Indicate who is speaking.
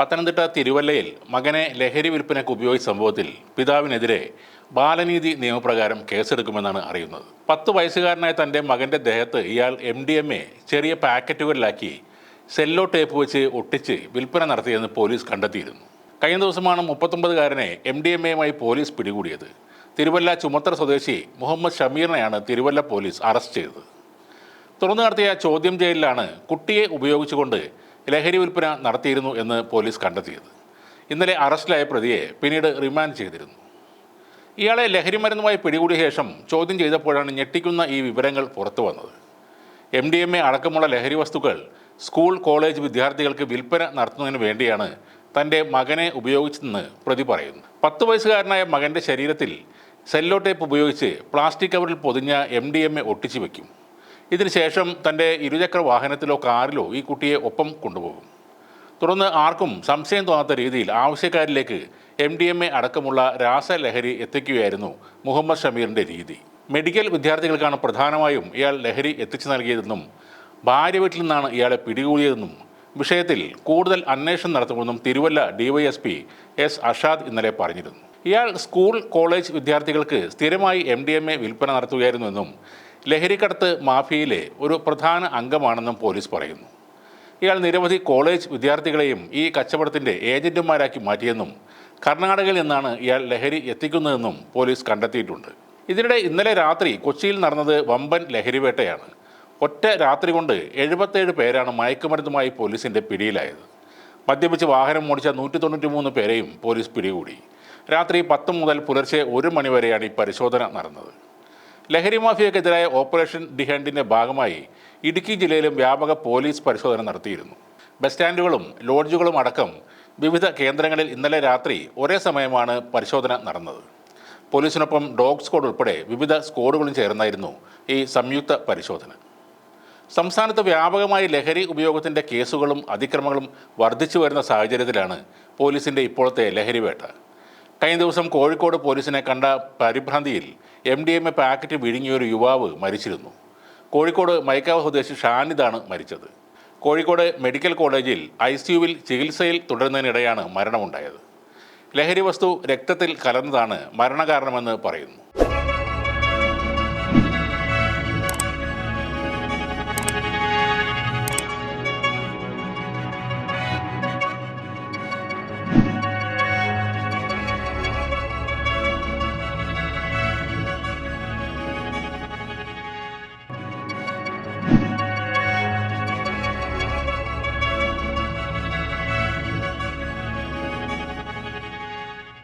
Speaker 1: പത്തനംതിട്ട തിരുവല്ലയിൽ മകനെ ലഹരി വിൽപ്പനയ്ക്ക് ഉപയോഗിച്ച സംഭവത്തിൽ പിതാവിനെതിരെ ബാലനീതി നിയമപ്രകാരം കേസെടുക്കുമെന്നാണ് അറിയുന്നത്. പത്ത് വയസ്സുകാരനായ തന്റെ മകന്റെ ദേഹത്ത് ഇയാൾ എം ഡി എം എ ചെറിയ പാക്കറ്റുകളിലാക്കി സെല്ലോ ടേപ്പ് വെച്ച് ഒട്ടിച്ച് വിൽപ്പന നടത്തിയെന്ന് പോലീസ് കണ്ടെത്തിയിരുന്നു. കഴിഞ്ഞ ദിവസമാണ് മുപ്പത്തൊമ്പതുകാരനെ എം ഡി എം എയുമായി പോലീസ് പിടികൂടിയത്. തിരുവല്ല ചുമത്തറ സ്വദേശി മുഹമ്മദ് ഷമീറിനെയാണ് തിരുവല്ല പോലീസ് അറസ്റ്റ് ചെയ്തത്. തുറന്നു നടത്തിയ ചോദ്യം ചെയ്യലിലാണ് കുട്ടിയെ ഉപയോഗിച്ചുകൊണ്ട് ലഹരി വിൽപ്പന നടത്തിയിരുന്നു എന്ന് പോലീസ് കണ്ടെത്തിയത്. ഇന്നലെ അറസ്റ്റിലായ പ്രതിയെ പിന്നീട് റിമാൻഡ് ചെയ്തിരുന്നു. ഇയാളെ ലഹരി മരുന്നുമായി പിടികൂടിയ ശേഷം ചോദ്യം ചെയ്തപ്പോഴാണ് ഞെട്ടിക്കുന്ന ഈ വിവരങ്ങൾ പുറത്തു വന്നത്. എം ഡി എം എ അടക്കമുള്ള ലഹരി വസ്തുക്കൾ സ്കൂൾ കോളേജ് വിദ്യാർത്ഥികൾക്ക് വിൽപ്പന നടത്തുന്നതിന് വേണ്ടിയാണ് തന്റെ മകനെ ഉപയോഗിച്ചതെന്ന് പ്രതി പറയുന്നു. പത്ത് വയസ്സുകാരനായ മകന്റെ ശരീരത്തിൽ സെല്ലോ ടേപ്പ് ഉപയോഗിച്ച് പ്ലാസ്റ്റിക് കവറിൽ പൊതിഞ്ഞ എം ഡി എം എ ഒട്ടിച്ചു വയ്ക്കും ഇതിനുശേഷം തന്റെ ഇരുചക്ര വാഹനത്തിലോ കാറിലോ ഈ കുട്ടിയെ ഒപ്പം കൊണ്ടുപോകും. തുടർന്ന് ആർക്കും സംശയം തോന്നാത്ത രീതിയിൽ ആവശ്യക്കാരിലേക്ക് എം ഡി എം എ അടക്കമുള്ള രാസലഹരി എത്തിക്കുകയായിരുന്നു മുഹമ്മദ് ഷമീറിന്റെ രീതി. മെഡിക്കൽ വിദ്യാർത്ഥികൾക്കാണ് പ്രധാനമായും ഇയാൾ ലഹരി എത്തിച്ചു നൽകിയതെന്നും ഭാര്യ വീട്ടിൽ നിന്നാണ് ഇയാളെ പിടികൂടിയതെന്നും വിഷയത്തിൽ കൂടുതൽ അന്വേഷണം നടത്തുമെന്നും തിരുവല്ല ഡിവൈഎസ്പി എസ് അഷാദ് ഇന്നലെ പറഞ്ഞിരുന്നു. ഇയാൾ സ്കൂൾ കോളേജ് വിദ്യാർത്ഥികൾക്ക് സ്ഥിരമായി എം ഡി എം എ വിൽപ്പന നടത്തുകയായിരുന്നുവെന്നും ലഹരിക്കടത്ത് മാഫിയയിലെ ഒരു പ്രധാന അംഗമാണെന്നും പോലീസ് പറയുന്നു. ഇയാൾ നിരവധി കോളേജ് വിദ്യാർത്ഥികളെയും ഈ കച്ചവടത്തിന്റെ ഏജന്റുമാരാക്കി മാറ്റിയെന്നും കർണാടകയിൽ നിന്നാണ് ഇയാൾ ലഹരി എത്തിക്കുന്നതെന്നും പോലീസ് കണ്ടെത്തിയിട്ടുണ്ട്. ഇതിനിടെ ഇന്നലെ രാത്രി കൊച്ചിയിൽ നടന്നത് വമ്പൻ ലഹരിവേട്ടയാണ്. ഒറ്റ രാത്രി കൊണ്ട് എഴുപത്തേഴ് പേരാണ് മയക്കുമരുന്നുമായി പോലീസിന്റെ പിടിയിലായത്. മദ്യപിച്ച് വാഹനം ഓടിച്ച നൂറ്റി തൊണ്ണൂറ്റി മൂന്ന് പേരെയും പോലീസ് പിടികൂടി. രാത്രി പത്ത് മുതൽ പുലർച്ചെ ഒരു മണിവരെയാണ് ഈ പരിശോധന നടന്നത്. ലഹരി മാഫിയക്കെതിരായ ഓപ്പറേഷൻ ഡിഹാൻഡിന്റെ ഭാഗമായി ഇടുക്കി ജില്ലയിലും വ്യാപക പോലീസ് പരിശോധന നടത്തിയിരുന്നു. ബസ് സ്റ്റാൻഡുകളും ലോഡ്ജുകളും അടക്കം വിവിധ കേന്ദ്രങ്ങളിൽ ഇന്നലെ രാത്രി ഒരേ സമയമാണ് പരിശോധന നടന്നത്. പോലീസിനൊപ്പം ഡോഗ് സ്ക്വാഡ് ഉൾപ്പെടെ വിവിധ സ്ക്വാഡുകളും ചേർന്നായിരുന്നു ഈ സംയുക്ത പരിശോധന. സംസ്ഥാനത്ത് വ്യാപകമായി ലഹരി ഉപയോഗത്തിന്റെ കേസുകളും അതിക്രമങ്ങളും വർദ്ധിച്ചു വരുന്ന സാഹചര്യത്തിലാണ് പോലീസിന്റെ ഇപ്പോഴത്തെ ലഹരി വേട്ട കഴിഞ്ഞ ദിവസം കോഴിക്കോട് പോലീസിനെ കണ്ട പരിഭ്രാന്തിയിൽ M D M A packet വിഴുങ്ങിയ ഒരു യുവാവ് മരിച്ചിരുന്നു. കോഴിക്കോട് മൈക്കാവ് സ്വദേശി ഷാനിദാണ് മരിച്ചത്. കോഴിക്കോട് മെഡിക്കൽ കോളേജിൽ ഐ സിയുവിൽ ചികിത്സയിൽ തുടരുന്നതിനിടെയാണ് മരണമുണ്ടായത്. ലഹരി വസ്തു രക്തത്തിൽ കലർന്നതാണ് മരണകാരണമെന്ന് പറയുന്നു.